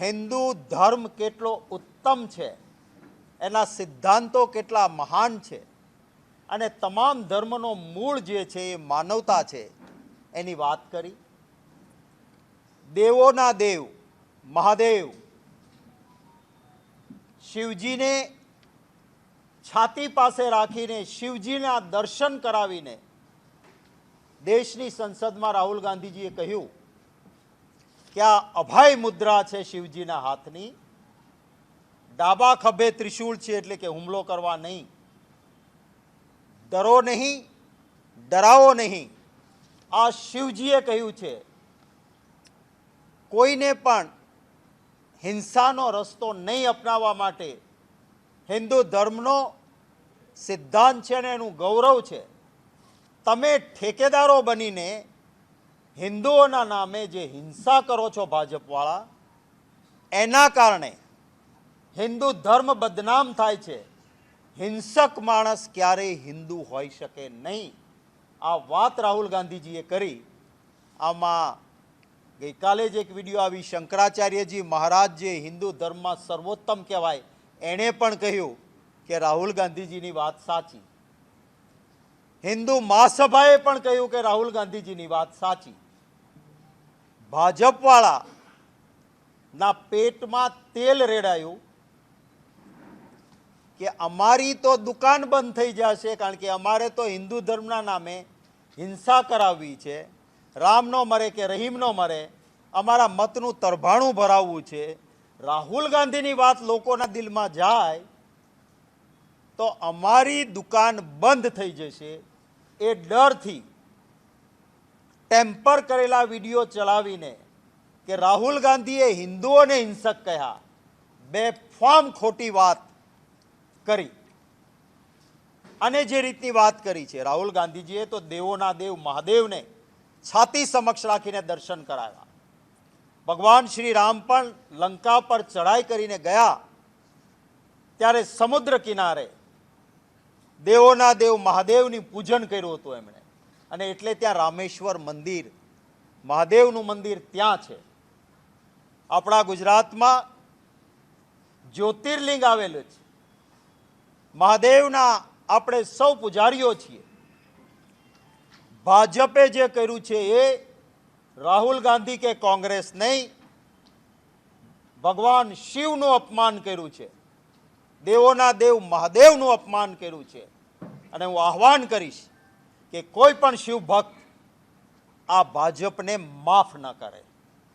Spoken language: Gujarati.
હિન્દુ ધર્મ કેટલો ઉત્તમ છે, એના સિદ્ધાંતો કેટલા મહાન છે, અને તમામ ધર્મનો મૂળ જે છે એ માનવતા છે, એની વાત કરી. દેવોના દેવ, મહાદેવ, શિવજીને છાતી પાસે રાખીને શિવજીના દર્શન કરાવીને દેશની સંસદમાં રાહુલ ગાંધીજીએ કહ્યું કે આ અભય મુદ્રા છે શિવજીના હાથની. ડાબા ખભે ત્રિશૂળ છે એટલે કે હુમલો કરવા નહીં. ડરો નહીં, ડરાવો નહીં. આ શિવજીએ કહ્યું છે. કોઈને પણ હિંસાનો રસ્તો નહીં અપનાવવા માટે હિન્દુ ધર્મનો સિદ્ધાંત છે અને એનું ગૌરવ છે. તમે ઠેકેદારો બનીને હિન્દુઓના નામે જે હિંસા કરો છો ભાજપવાળા, એના કારણે હિન્દુ ધર્મ બદનામ થાય છે. હિંસક માણસ ક્યારેય હિન્દુ હોઈ શકે નહીં. આ વાત રાહુલ ગાંધીજીએ કરી. આમાં ગઈકાલે જ એક વીડિયો આવી. શંકરાચાર્યજી મહારાજ જે હિન્દુ ધર્મમાં સર્વોત્તમ કહેવાય, એણે પણ કહ્યું કે રાહુલ ગાંધીજીની વાત સાચી. હિન્દુ મહાસભાએ પણ કહ્યું કે રાહુલ ગાંધીજીની વાત સાચી. ભાજપવાળા ના પેટમાં તેલ રેડાયું કે અમારી તો દુકાન બંધ થઈ જશે, કારણ કે અમારે તો હિન્દુ ધર્મના નામે હિંસા કરાવવી છે, રામ નો મરે કે રહીમ નો મરે, અમારા મતનું તરભાણું ભરાવવું છે. રાહુલ ગાંધીની વાત લોકોના દિલમાં જાય તો અમારી દુકાન બંધ થઈ જશે. એ ડરથી ટેમ્પર કરેલા વીડિયો ચલાવીને કે રાહુલ ગાંધીએ હિન્દુઓને હિંસક કહ્યા, બે ફોર્મ ખોટી વાત કરી. અને જે રીતની વાત કરી છે, રાહુલ ગાંધીજીએ તો દેવોના દેવ મહાદેવને છાતી સમક્ષ રાખીને દર્શન કરાવ્યા. ભગવાન શ્રી રામ પણ લંકા પર ચઢાઈ કરીને ગયા, ત્યારે સમુદ્ર કિનારે દેવોના દેવ મહાદેવની પૂજન કર્યું હતું એમણે. અને એટલે ત્યાં રામેશ્વર મંદિર, મહાદેવનું મંદિર ત્યાં છે. આપણા ગુજરાતમાં જ્યોતિર્લિંગ આવેલું છે. મહાદેવના આપણે સૌ પૂજારીઓ છીએ. ભાજપે જે કર્યું છે એ રાહુલ ગાંધી કે કોંગ્રેસ નહીં, ભગવાન શિવનું અપમાન કર્યું છે. દેવોના દેવ મહાદેવનું અપમાન કર્યું છે. અને હું આહવાન કરીશ કે કોઈ પણ શિવ ભક્ત આ ભાજપને માફ ન કરે.